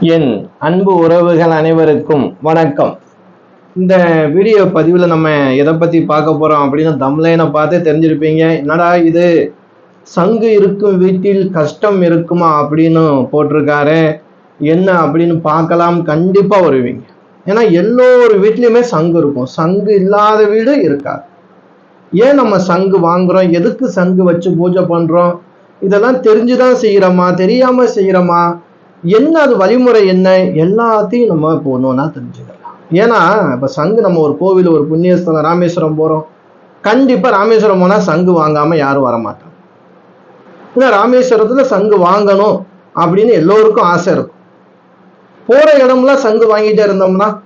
என் அன்பு உறவுகள் அனைவருக்கும் வணக்கம். இந்த வீடியோ பதிவில் நம்ம எதை பற்றி பார்க்க போகிறோம் அப்படின்னு தம்லைனை பார்த்தே தெரிஞ்சிருப்பீங்க. என்னடா இது? சங்கு இருக்கும் வீட்டில் கஷ்டம் இருக்குமா அப்படின்னு போட்டிருக்காரு. என்ன அப்படின்னு பார்க்கலாம் கண்டிப்பாக வருவீங்க. ஏன்னா எல்லோரு வீட்லேயுமே சங்கு இருக்கும். சங்கு இல்லாத வீடு இருக்காது. ஏன் நம்ம சங்கு வாங்குறோம்? எதுக்கு சங்கு வச்சு பூஜை பண்ணுறோம் இதெல்லாம் தெரிஞ்சுதான் செய்கிறோமா தெரியாமல் செய்கிறோமா என்ன அது வழிமுறை என்ன? எல்லாத்தையும் நம்ம இப்போ ஒன்று ஒன்றா தெரிஞ்சுக்கலாம். ஏன்னா இப்போ சங்கு நம்ம ஒரு கோவில் ஒரு புண்ணியஸ்தலம் ராமேஸ்வரம் போகிறோம் கண்டிப்பாக ராமேஸ்வரம் போனால் சங்கு வாங்காமல் யாரும் வரமாட்டாங்க. ஏன்னா ராமேஸ்வரத்தில் சங்கு வாங்கணும் அப்படின்னு எல்லோருக்கும் ஆசை இருக்கும். போகிற இடம்லாம் சங்கு வாங்கிட்டே இருந்தோம்னா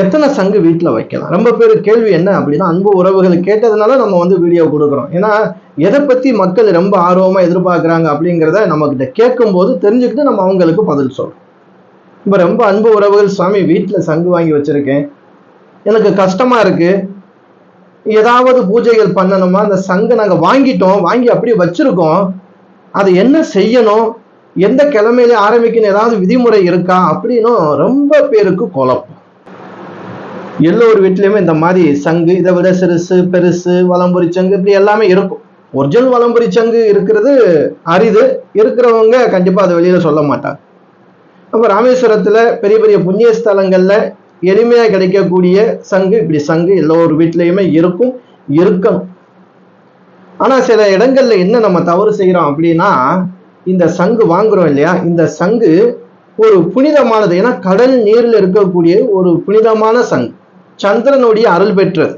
எத்தனை சங்கு வீட்டில் வைக்கலாம்? ரொம்ப பேர் கேள்வி என்ன அப்படின்னா அன்பு உறவுகள் கேட்டதுனால நம்ம வந்து வீடியோ கொடுக்குறோம். ஏன்னா எதை பற்றி மக்கள் ரொம்ப ஆர்வமாக எதிர்பார்க்குறாங்க அப்படிங்கிறத நம்மக்கிட்ட கேட்கும்போது தெரிஞ்சுக்கிட்டு நம்ம அவங்களுக்கு பதில் சொல்கிறோம் இப்போ ரொம்ப அன்பு உறவுகள் சுவாமி வீட்டில் சங்கு வாங்கி வச்சுருக்கேன். எனக்கு கஷ்டமாக இருக்குது ஏதாவது பூஜைகள் பண்ணணுமா? அந்த சங்கு நாங்கள் வாங்கிட்டோம். வாங்கி அப்படியே வச்சுருக்கோம். அது என்ன செய்யணும்? எந்த கிழமையில ஆரம்பிக்கணும்? ஏதாவது விதிமுறை இருக்கா? அப்படின்னும் ரொம்ப பேருக்கு குழப்பம். எல்லோரு வீட்லேயுமே இந்த மாதிரி சங்கு இதை விட சிறுசு பெருசு வலம்புரி சங்கு இப்படி எல்லாமே இருக்கும். ஒரிஜினல் வலம்புரி சங்கு இருக்கிறது அரிது. இருக்கிறவங்க கண்டிப்பாக அதை வெளியில் சொல்ல மாட்டாங்க. அப்போ ராமேஸ்வரத்தில் பெரிய பெரிய புண்ணிய ஸ்தலங்களில் எளிமையாக கிடைக்கக்கூடிய சங்கு இப்படி சங்கு எல்லோரு வீட்லேயுமே இருக்கும் இருக்கணும். ஆனால் சில இடங்கள்ல என்ன நம்ம தவறு செய்கிறோம் அப்படின்னா இந்த சங்கு வாங்குறோம் இல்லையா? இந்த சங்கு ஒரு புனிதமானது. ஏன்னா கடல் நீரில் இருக்கக்கூடிய ஒரு புனிதமான சங்கு. சந்திரனுடைய அருள் பெற்றது.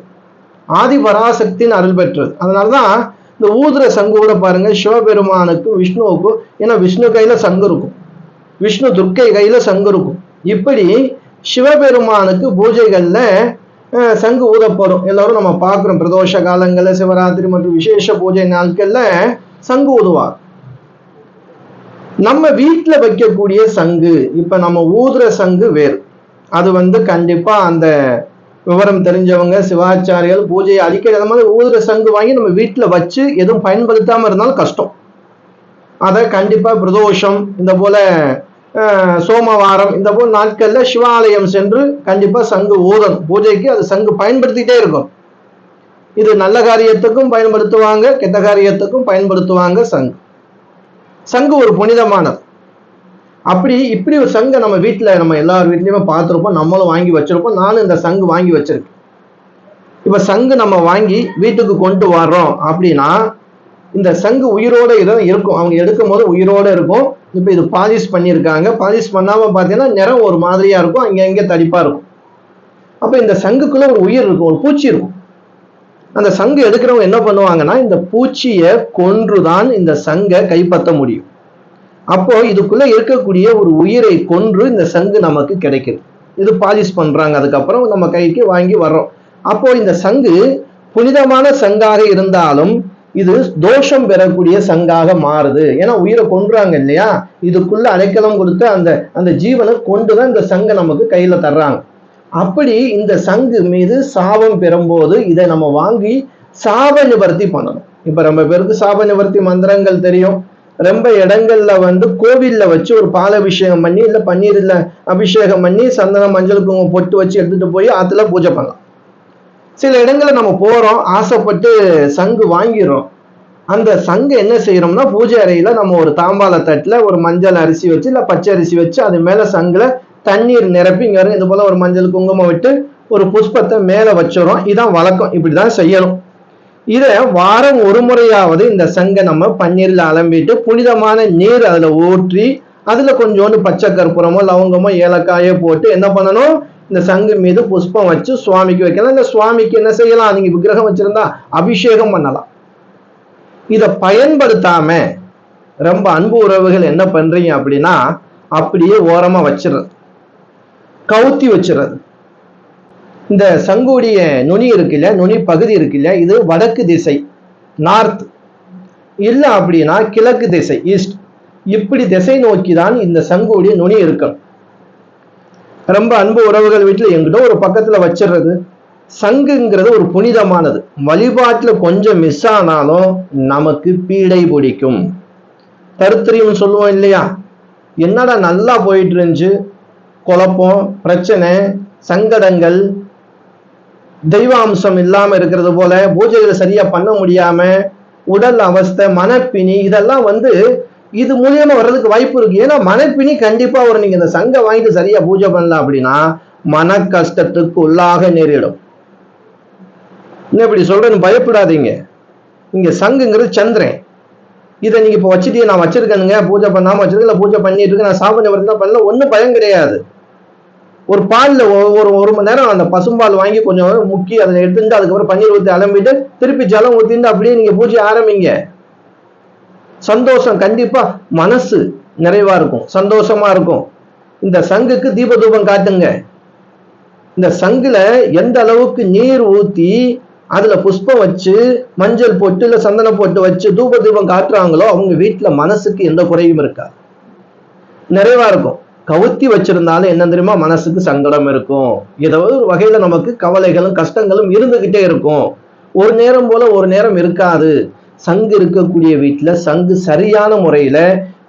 ஆதி பராசக்தியின் அருள் பெற்றது. அதனால தான் இந்த ஊதுற சங்கு கூட பாருங்க சிவபெருமானுக்கும் விஷ்ணுவுக்கும் ஏன்னா விஷ்ணு கையில சங்கு இருக்கும். விஷ்ணு துர்க்கை கையில சங்கு இருக்கும். இப்படி சிவபெருமானுக்கு பூஜைகள்ல அஹ், சங்கு ஊதப்படும் எல்லாரும் நம்ம பார்க்குறோம். பிரதோஷ காலங்களில் சிவராத்திரி மற்றும் விசேஷ பூஜை நாட்கள்ல சங்கு ஊதுவார். நம்ம வீட்டில் வைக்கக்கூடிய சங்கு இப்ப நம்ம ஊதுற சங்கு வேறு. அது வந்து கண்டிப்பா அந்த விவரம் தெரிஞ்சவங்க சிவாச்சாரிகள் பூஜையை அடிக்கடி அந்த மாதிரி ஊதுற சங்கு வாங்கி நம்ம வீட்டில் வச்சு எதுவும் பயன்படுத்தாமல் இருந்தாலும் கஷ்டம். அதை கண்டிப்பாக பிரதோஷம் இந்த போல சோமவாரம் இந்த போல் நாட்களில் சிவாலயம் சென்று கண்டிப்பாக சங்கு ஊதணும். பூஜைக்கு அது சங்கு பயன்படுத்திட்டே இருக்கும். இது நல்ல காரியத்துக்கும் பயன்படுத்துவாங்க கெட்ட காரியத்துக்கும் பயன்படுத்துவாங்க சங்கு. சங்கு ஒரு புனிதமானது. அப்படி இப்படி ஒரு சங்கை நம்ம வீட்டில் நம்ம எல்லார் வீட்லேயுமே பார்த்துருப்போம். நம்மளும் வாங்கி வச்சுருப்போம். நானும் இந்த சங்கு வாங்கி வச்சிருக்கேன். இப்போ சங்கு நம்ம வாங்கி வீட்டுக்கு கொண்டு வர்றோம் அப்படின்னா இந்த சங்கு உயிரோட இதான் இருக்கும். அவங்க எடுக்கும் போது உயிரோட இருக்கும். இப்போ இது பாலிஷ் பண்ணியிருக்காங்க. பாலிஷ் பண்ணாமல் பார்த்தீங்கன்னா நிறம் ஒரு மாதிரியாக இருக்கும். அங்கே அங்கே தடிப்பாக இருக்கும். அப்போ இந்த சங்குக்குள்ள ஒரு உயிர் இருக்கும். ஒரு பூச்சி இருக்கும். அந்த சங்கு எடுக்கிறவங்க என்ன பண்ணுவாங்கன்னா இந்த பூச்சியை கொன்றுதான் இந்த சங்கை கைப்பற்ற முடியும். அப்போ இதுக்குள்ள இருக்கக்கூடிய ஒரு உயிரை கொன்று இந்த சங்கு நமக்கு கிடைக்குது. இது பாலிஷ் பண்றாங்க. அதுக்கப்புறம் நம்ம கைக்கு வாங்கி வர்றோம். அப்போ இந்த சங்கு புனிதமான சங்காக இருந்தாலும் இது தோஷம் பெறக்கூடிய சங்காக மாறுது. ஏன்னா உயிரை கொன்றாங்க இல்லையா? இதுக்குள்ள அடைக்கலம் கொடுத்து அந்த அந்த ஜீவனை கொண்டுதான் இந்த சங்கை நமக்கு கையில தர்றாங்க. அப்படி இந்த சங்கு மீது சாபம் பெறும்போது இதை நம்ம வாங்கி சாப நிவர்த்தி பண்ணணும். இப்ப ரொம்ப பேருக்கு சாப நிவர்த்தி மந்திரங்கள் தெரியும். ரொம்ப இடங்கள்ல வந்து கோவில்ல வச்சு ஒரு பால் அபிஷேகம் பண்ணி இல்ல பன்னீர்ல அபிஷேகம் பண்ணி சந்தனம் மஞ்சள் குங்குமம் பொட்டு வச்சு எடுத்துட்டு போய் ஆத்துல பூஜை பண்ணலாம். சில இடங்களில் நம்ம போறோம் ஆசைப்பட்டு சங்கு வாங்கிடுறோம். அந்த சங்கு என்ன செய்யறோம்னா பூஜை அறையில நம்ம ஒரு தாம்பால தட்டுல ஒரு மஞ்சள் அரிசி வச்சு இல்ல பச்சை அரிசி வச்சு அது மேல சங்குல தண்ணீர் நிரப்பி இங்க இது போல ஒரு மஞ்சள் குங்குமம் விட்டு ஒரு புஷ்பத்தை மேல வச்சிடறோம். இதான் வழக்கம் இப்படிதான் செய்யணும். இதை வாரம் ஒரு முறையாவது இந்த சங்கை நம்ம பன்னீரில் அலம்பிட்டு புனிதமான நீர் அதில் ஊற்றி அதில் கொஞ்சோண்டு பச்சை கற்பூரமோ லவங்கமோ ஏலக்காயோ போட்டு என்ன பண்ணணும்? இந்த சங்கு மீது புஷ்பம் வச்சு சுவாமிக்கு வைக்கலாம். இந்த சுவாமிக்கு என்ன செய்யலாம்? நீங்க விக்கிரகம் வச்சிருந்தா அபிஷேகம் பண்ணலாம். இதை பயன்படுத்தாம ரொம்ப அன்பு உறவுகள் என்ன பண்றீங்க அப்படின்னா அப்படியே ஓரமா வச்சிடுறது கவுத்தி வச்சிடுறது இந்த சங்குடைய நுனி இருக்குல்ல நுனி பகுதி இருக்குல்ல இது வடக்கு திசை நார்த் இல்லை அப்படின்னா கிழக்கு திசை ஈஸ்ட் இப்படி திசை நோக்கி தான் இந்த சங்குடைய நுனி இருக்கும் ரொம்ப அன்பு உறவுகள் வீட்டில் எங்கிட்ட ஒரு பக்கத்துல வச்சிடுறது சங்குங்கிறது ஒரு புனிதமானது. வழிபாட்டுல கொஞ்சம் மிஸ் ஆனாலும் நமக்கு பீடை பிடிக்கும். தருத்திரியம் சொல்லுவோம் இல்லையா? என்னடா நல்லா போயிட்டு இருந்துச்சு? குழப்பம் பிரச்சனை சங்கடங்கள் தெய்வ அம்சம் இல்லாம இருக்கிறது போல பூஜைகளை சரியா பண்ண முடியாம உடல் அவஸ்தை மனப்பினி இதெல்லாம் வந்து இது மூலியமா வர்றதுக்கு வாய்ப்பு இருக்கு. ஏன்னா மனப்பினி கண்டிப்பா ஒரு நீங்க இந்த சங்க வாங்கிட்டு சரியா பூஜை பண்ணல அப்படின்னா மன கஷ்டத்துக்கு உள்ளாக நேரிடும். என்ன இப்படி சொல்றேன்னு பயப்படாதீங்க. இங்க சங்குங்கிறது சந்திரன். இதை நீங்க இப்போ வச்சுட்டு நான் வச்சிருக்கேனுங்க பூஜை பண்ணாம வச்சிருக்கேன் இல்ல பூஜை பண்ணிட்டு இருக்கேன் நான் சாப்பிட வரலாம் பண்ணல ஒன்றும் பயம் கிடையாது. ஒரு பாலில் ஒரு ஒரு மணி நேரம் அந்த பசும்பால் வாங்கி கொஞ்சம் முக்கி அதில் எடுத்துட்டு அதுக்கப்புறம் பன்னீர் ஊற்றி அலம்பிட்டு திருப்பி ஜலம் ஊற்றிட்டு அப்படியே நீங்கள் பூஜை ஆரம்பிங்க. சந்தோஷம் கண்டிப்பாக மனசு நிறைவாக இருக்கும். சந்தோஷமாக இருக்கும். இந்த சங்குக்கு தீப தூபம் காட்டுங்க. இந்த சங்குல எந்த அளவுக்கு நீர் ஊற்றி அதில் புஷ்பம் வச்சு மஞ்சள் போட்டு இல்லை சந்தனம் போட்டு வச்சு தூப தீபம் காட்டுறாங்களோ அவங்க வீட்டில் மனசுக்கு எந்த குறையும் இருக்கா நிறைவாக இருக்கும். கவுத்தி வச்சிருந்தாலும் என்ன தெரியுமா? மனசுக்கு சங்கடம் இருக்கும். ஏதோ ஒரு வகையில நமக்கு கவலைகளும் கஷ்டங்களும் இருந்துகிட்டே இருக்கும். ஒரு நேரம் போல ஒரு நேரம் இருக்காது. சங்கு இருக்கக்கூடிய வீட்டில் சங்கு சரியான முறையில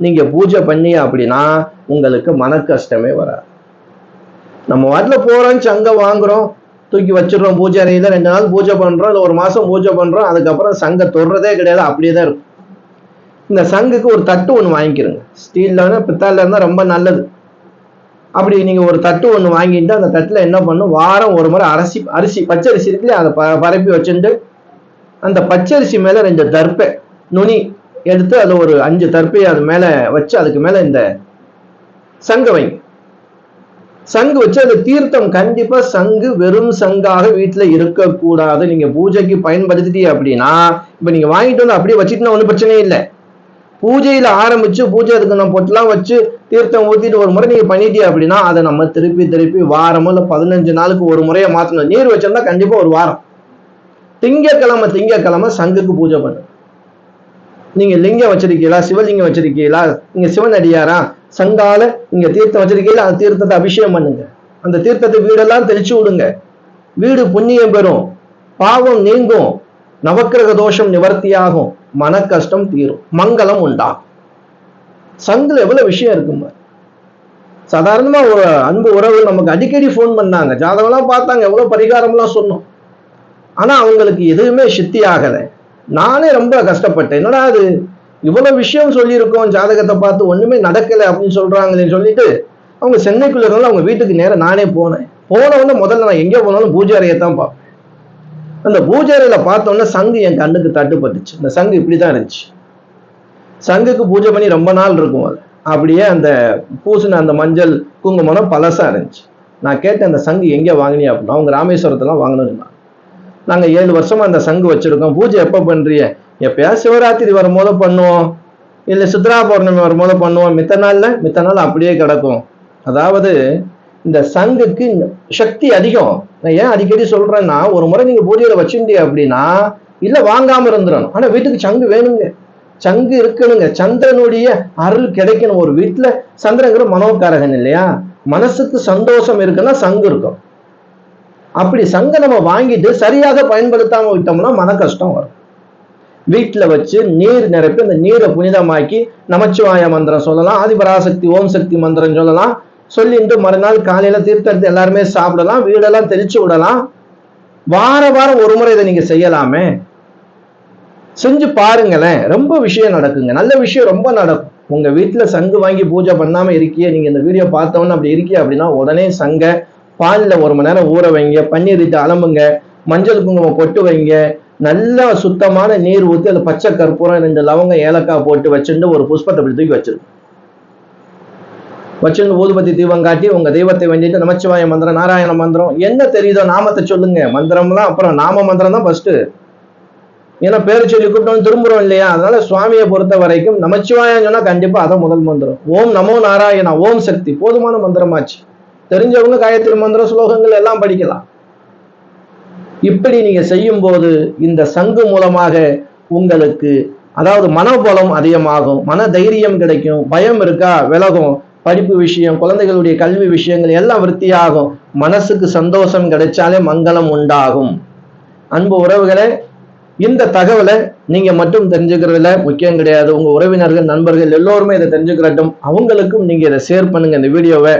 நீங்க பூஜை பண்ணி அப்படின்னா உங்களுக்கு மன கஷ்டமே வராது. நம்ம வாட்டில் போறோம் சங்கை வாங்குறோம் தூக்கி வச்சிடறோம் பூஜை அறையில ரெண்டு நாள் பூஜை பண்றோம் இல்லை ஒரு மாசம் பூஜை பண்றோம் அதுக்கப்புறம் சங்கை தொடுறதே கிடையாது அப்படியே தான் இருக்கும். இந்த சங்குக்கு ஒரு தட்டு ஒன்று வாங்கிக்கிறோங்க. ஸ்டீல்ல பித்தால இருந்தால் ரொம்ப நல்லது. அப்படி நீங்கள் ஒரு தட்டு ஒன்று வாங்கிட்டு அந்த தட்டில் என்ன பண்ணும்? வாரம் ஒரு முறை அரிசி அரிசி பச்சரிசி இருக்குல்லையே அதை ப- பரப்பி வச்சுட்டு அந்த பச்சரிசி மேலே ரெண்டு தர்ப்பை நுனி எடுத்து அதில் ஒரு அஞ்சு தர்ப்பையை அது மேலே வச்சு அதுக்கு மேலே இந்த சங்கு வைங்க. சங்கு வச்சு அந்த தீர்த்தம் கண்டிப்பா சங்கு வெறும் சங்காக வீட்டுல இருக்கக்கூடாது. நீங்க பூஜைக்கு பயன்படுத்திட்டீங்க அப்படின்னா இப்ப நீங்க வாங்கிட்டு வந்து அப்படியே வச்சுட்டுனா ஒன்றும் பிரச்சனையே இல்லை. பூஜையில ஆரம்பிச்சு பூஜை அதுக்கு நான் பொட்டெல்லாம் வச்சு தீர்த்தம் ஊத்திட்டு ஒரு முறை நீங்க பண்ணிட்டீங்க அப்படின்னா அதை நம்ம திருப்பி திருப்பி வாரமோ இல்லை பதினஞ்சு நாளுக்கு ஒரு முறையை மாத்தணும். நீர் வச்சிருந்தா கண்டிப்பா ஒரு வாரம். திங்கக்கிழமை திங்கக்கிழமை சங்குக்கு பூஜை பண்ணு. நீங்க லிங்கம் வச்சிருக்கீங்களா? சிவலிங்கம் வச்சிருக்கீங்களா? நீங்க சிவன் அடியாரா சங்கால நீங்க தீர்த்தம் வச்சிருக்கீங்களா? அந்த தீர்த்தத்தை அபிஷேகம் பண்ணுங்க. அந்த தீர்த்தத்தை வீடெல்லாம் தெளிச்சு விடுங்க. வீடு புண்ணியம் பெறும். பாவம் நீங்கும். நவக்கிரக தோஷம் நிவர்த்தியாகும். மன கஷ்டம் தீரும். மங்களம் உண்டாகும். சங்குல எவ்வளோ விஷயம் இருக்குமா சாதாரணமாக ஒரு அன்பு உறவு நமக்கு அடிக்கடி ஃபோன் பண்ணாங்க. ஜாதகம்லாம் பார்த்தாங்க எவ்வளோ பரிகாரம்லாம் சொன்னோம். ஆனால் அவங்களுக்கு எதுவுமே சித்தி ஆகலை. நானே ரொம்ப கஷ்டப்பட்டேன். என்னடா அது இவ்வளோ விஷயம் சொல்லியிருக்கோம் ஜாதகத்தை பார்த்து ஒன்றுமே நடக்கலை அப்படின்னு சொல்கிறாங்களே சொல்லிட்டு அவங்க சென்னைக்குள்ள இருந்தாலும் அவங்க வீட்டுக்கு நேரம் நானே போனேன். போனவொடனே முதல்ல நான் எங்கே போனாலும் பூஜை அறையை தான் பார்ப்பேன். அந்த பூஜை பார்த்தோன்னே சங்கு என் கண்ணுக்கு தட்டுப்பட்டுச்சு. அந்த சங்கு இப்படி தான் இருந்துச்சு. சங்குக்கு பூஜை பண்ணி ரொம்ப நாள் இருக்கும் அது. அப்படியே அந்த பூசின அந்த மஞ்சள் குங்குமம் பழசா இருந்துச்சு. நான் கேட்டேன் அந்த சங்கு எங்கே வாங்கினியா? அப்படின்னா அவங்க ராமேஸ்வரத்தெல்லாம் வாங்கணும்னா நாங்கள் ஏழு வருஷமா அந்த சங்கு வச்சிருக்கோம். பூஜை எப்போ பண்றிய எப்பயாவது சிவராத்திரி வரும்போது பண்ணுவோம். இல்லை சித்ரா பௌர்ணமி வரும்போது பண்ணுவோம். மித்த நாளில் மித்த நாள் அப்படியே கிடக்கும். அதாவது இந்த சங்குக்கு சக்தி அதிகம். நான் ஏன் அடிக்கடி சொல்றேன்னா ஒரு முறை நீங்கள் பூஜையில் வச்சுட்டீங்க அப்படின்னா இல்லை வாங்காமல் இருந்துடணும். ஆனால் வீட்டுக்கு சங்கு வேணுங்க. சங்கு இருக்கணுங்க சந்திரனுடைய அருள் கிடைக்கணும். ஒரு வீட்டுல சந்திரங்கிற மனோகாரகன் இல்லையா? மனசுக்கு சந்தோஷம் இருக்குன்னா சங்கு இருக்கும். அப்படி சங்கை நம்ம வாங்கிட்டு சரியாக பயன்படுத்தாம விட்டோம்னா மன கஷ்டம் வரும். வீட்டில் வச்சு நீர் நிரப்பி அந்த நீரை புனிதமாக்கி நமச்சிவாய மந்திரம் சொல்லலாம் ஆதிபராசக்தி ஓம் சக்தி மந்திரம் சொல்லலாம். சொல்லிட்டு மறுநாள் காலையில தீர்த்தத்தை எல்லாருமே சாப்பிடலாம் வீடெல்லாம் தெளிச்சு விடலாம். வார வாரம் ஒரு முறை இதை நீங்க செய்யலாமே. செஞ்சு பாருங்களேன். ரொம்ப விஷயம் நடக்குங்க. நல்ல விஷயம் ரொம்ப நடக்கும். உங்க வீட்டுல சங்கு வாங்கி பூஜை பண்ணாம இருக்கியே நீங்க இந்த வீடியோ பார்த்தோன்னு அப்படி இருக்கிய அப்படின்னா உடனே சங்க பாலில் ஒரு மணி நேரம் ஊற வைங்க பன்னீர் இட்டு அலம்புங்க மஞ்சள் குங்குமம் கொட்டு வைங்க நல்ல சுத்தமான நீர் ஊற்றி அதில் பச்சை கற்பூரம் ரெண்டு லவங்கம் ஏலக்காய் போட்டு வச்சுட்டு ஒரு புஷ்பத்தை அப்படி தூக்கி வச்சிருங்க. வச்சுட்டு ஊதுபத்தி தீபம் காட்டி உங்க தெய்வத்தை வேண்டிட்டு நமச்சிவாய மந்திரம் நாராயண மந்திரம் என்ன தெரியுதோ நாமத்தை சொல்லுங்க. மந்திரம்லாம் அப்புறம் நாம மந்திரம் தான் ஃபர்ஸ்ட் ஏன்னா பேர் சொல்லி கூப்பிட்டோம் திரும்புறோம் இல்லையா? அதனால சுவாமியை பொறுத்த வரைக்கும் நமச்சிவாயம் சொன்னா கண்டிப்பா அதான் முதல் மந்திரம். ஓம் நமோ நாராயணா ஓம் சக்தி. போதுமான மந்திரமாச்சு. தெரிஞ்சவங்க காயத்ரி மந்திர ஸ்லோகங்கள் எல்லாம் படிக்கலாம். இப்படி நீங்க செய்யும் போது இந்த சங்கு மூலமாக உங்களுக்கு அதாவது மனபலம் அதிகமாகும் மன தைரியம் கிடைக்கும் பயம் இருக்கா விலகும் படிப்பு விஷயம் குழந்தைகளுடைய கல்வி விஷயங்கள் எல்லாம் விருத்தியாகும் மனசுக்கு சந்தோஷம் கிடைச்சாலே மங்களம் உண்டாகும். அன்பு உறவுகளே இந்த தகவலை நீங்க மட்டும் தெரிஞ்சுக்கிறதுல முக்கியம் கிடையாது. உங்க உறவினர்கள் நண்பர்கள் எல்லோருமே இதை தெரிஞ்சுக்கிறட்டும். அவங்களுக்கும் நீங்க இதை ஷேர் பண்ணுங்க இந்த வீடியோவை.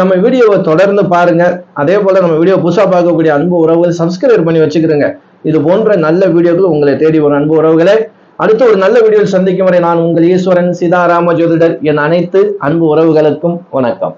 நம்ம வீடியோவை தொடர்ந்து பாருங்க. அதே போல நம்ம வீடியோ புதுசா பார்க்கக்கூடிய அன்பு உறவுகள் சப்ஸ்கிரைப் பண்ணி வச்சுக்கிறோங்க இது போன்ற நல்ல வீடியோக்கள் உங்களை தேடி வரும் அன்பு உறவுகளை. அடுத்த ஒரு நல்ல வீடியோவில் சந்திக்கும் வரை நான் உங்கள் ஈஸ்வரன் சீதாராம ஜோதிடர். என் அனைத்து அன்பு உறவுகளுக்கும் வணக்கம்.